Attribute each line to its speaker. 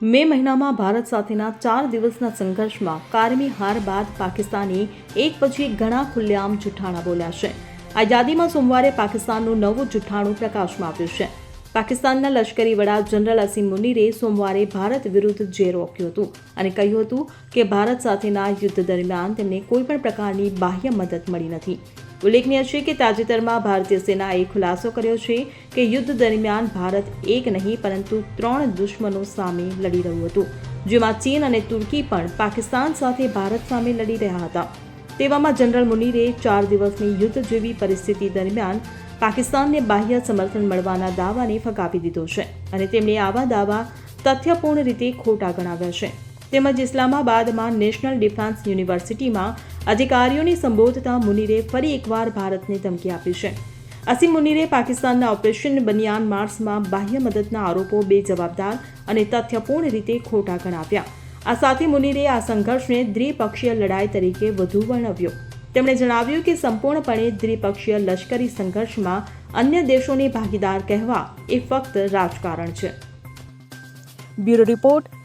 Speaker 1: મે મહિનામાં ભારત સાથેના ચાર દિવસના સંઘર્ષમાં કારમી હાર બાદ પાકિસ્તાની એક પછી ઘણા ખુલ્લેઆમ જૂઠાણા બોલ્યા છે. આ યાદીમાં સોમવારે પાકિસ્તાનનું નવું જૂઠાણું પ્રકાશમાં આવ્યું છે. પાકિસ્તાનના લશ્કરી વડા જનરલ અસીમ મુનીરે સોમવારે ભારત વિરુદ્ધ ઝેર રોક્યું હતું અને કહ્યું હતું કે ભારત સાથેના યુદ્ધ દરમિયાન તેમને કોઈપણ પ્રકારની બાહ્ય મદદ મળી નથી. ઉલ્લેખનીય છે કે તાજેતરમાં ભારતીય સેનાએ ખુલાસો કર્યો છે કે યુદ્ધ દરમિયાન ભારત એક નહીં, પરંતુ ત્રણ દુશ્મનો સામે લડી રહ્યું હતું, જેમાં ચીન અને તુર્કી પણ પાકિસ્તાન સાથે ભારત સામે લડી રહ્યા હતા. તેવામાં જનરલ મુનીરે ચાર દિવસની યુદ્ધ જેવી પરિસ્થિતિ દરમિયાન પાકિસ્તાનને બાહ્ય સમર્થન મળવાના દાવાને ફગાવી દીધો છે અને તેમણે આવા દાવા તથ્યપૂર્ણ રીતે ખોટા ગણાવ્યા છે. તેમજ ઇસ્લામાબાદમાં નેશનલ ડિફેન્સ યુનિવર્સિટીમાં અધિકારીઓને સંબોધતા મુનીરે ફરી એકવાર ભારતને ધમકી આપી છે. અસીમ મુનીરે પાકિસ્તાનના ઓપરેશન બનિયાન માર્સમાં બાહ્ય મદદના આરોપો બેજવાબદાર અને તથ્યપૂર્ણ રીતે ખોટા ગણાવ્યા. આ સાથે મુનીરે આ સંઘર્ષને દ્વિપક્ષીય લડાઈ તરીકે વધુ વર્ણવ્યો. તેમણે જણાવ્યું કે સંપૂર્ણપણે દ્વિપક્ષીય લશ્કરી સંઘર્ષમાં અન્ય દેશોને ભાગીદાર કહેવા એ ફક્ત રાજકારણ છે.
Speaker 2: Bureau report